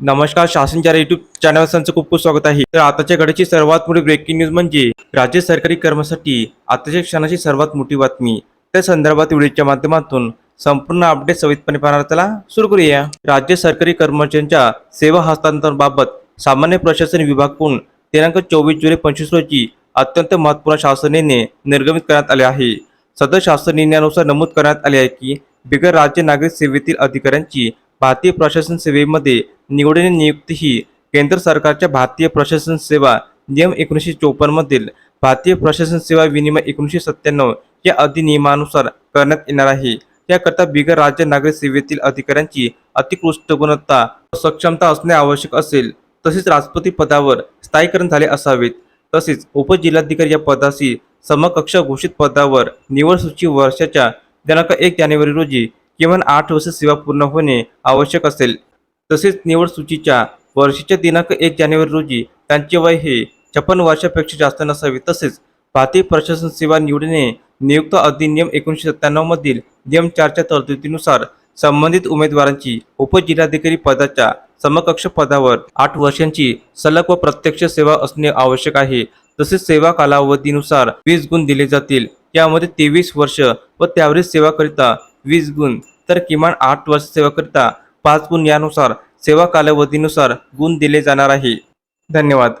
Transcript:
नमस्कार शासनच्या YouTube channel संचं खूप खूप स्वागत आहे. तर आताच्या घडीची सर्वात मोठी ब्रेकिंग न्यूज म्हणजे राज्य सरकारी कर्मासाठी आताच्या क्षणाची सर्वात मोठी बातमी. त्या संदर्भात व्हिडिओच्या माध्यमातून संपूर्ण अपडेट सविस्तपणे पाहणार त्याला सुरू करूया. राज्य सरकारी कर्मचाऱ्यांच्या सेवा हस्तांतरणाबाबत सामान्य प्रशासन विभागाकडून दिनांक चोवीस जुलै पंचवीस रोजी अत्यंत महत्त्वपूर्ण शासन निर्णय निर्गमित करण्यात आले आहे. सदर शासन निर्णयानुसार नमूद करण्यात आले आहे की बिगर राज्य नागरिक सेवेतील अधिकाऱ्यांची भारतीय प्रशासन सेवेमध्ये निवडीने नियुक्ती ही केंद्र सरकारच्या भारतीय प्रशासन सेवा नियम एकोणीसशे चोपन्नमधील भारतीय प्रशासन सेवा विनिमय एकोणीसशे सत्त्याण्णव या अधिनियमानुसार करण्यात येणार आहे. याकरता बिगर राज्य नागरिक सेवेतील अधिकाऱ्यांची अतिकृष्ट गुणवत्ता व सक्षमता असणे आवश्यक असेल. तसेच राष्ट्रपती पदावर स्थायीकरण झाले असावेत. तसेच उपजिल्हाधिकारी या पदाशी समकक्ष घोषित पदावर निवड सूची वर्षाच्या दिनांक एक जानेवारी रोजी किमान आठ वर्ष सेवा पूर्ण होणे आवश्यक असेल. तसेच निवड सूचीच्या वर्षीच्या दिनांक एक जानेवारी रोजी त्यांचे वय हे छप्पन वर्षापेक्षा जास्त नसावे. तसेच भारतीय प्रशासन सेवा निवडणे नियुक्त अधिनियम एकोणीसशे सत्त्याण्णवमधील नियम चारच्या तरतुदीनुसार संबंधित उमेदवारांची उपजिल्हाधिकारी पदाच्या समकक्ष पदावर आठ वर्षांची सलग व प्रत्यक्ष सेवा असणे आवश्यक आहे. तसेच सेवा कालावधीनुसार वीस गुण दिले जातील. यामध्ये तेवीस वर्ष व त्यावरील सेवाकरिता वीस गुण तर किमान आठ वर्ष सेवाकरिता पाच गुण यानुसार सेवा कालावधीनुसार गुण दिले जाणार आहे. धन्यवाद.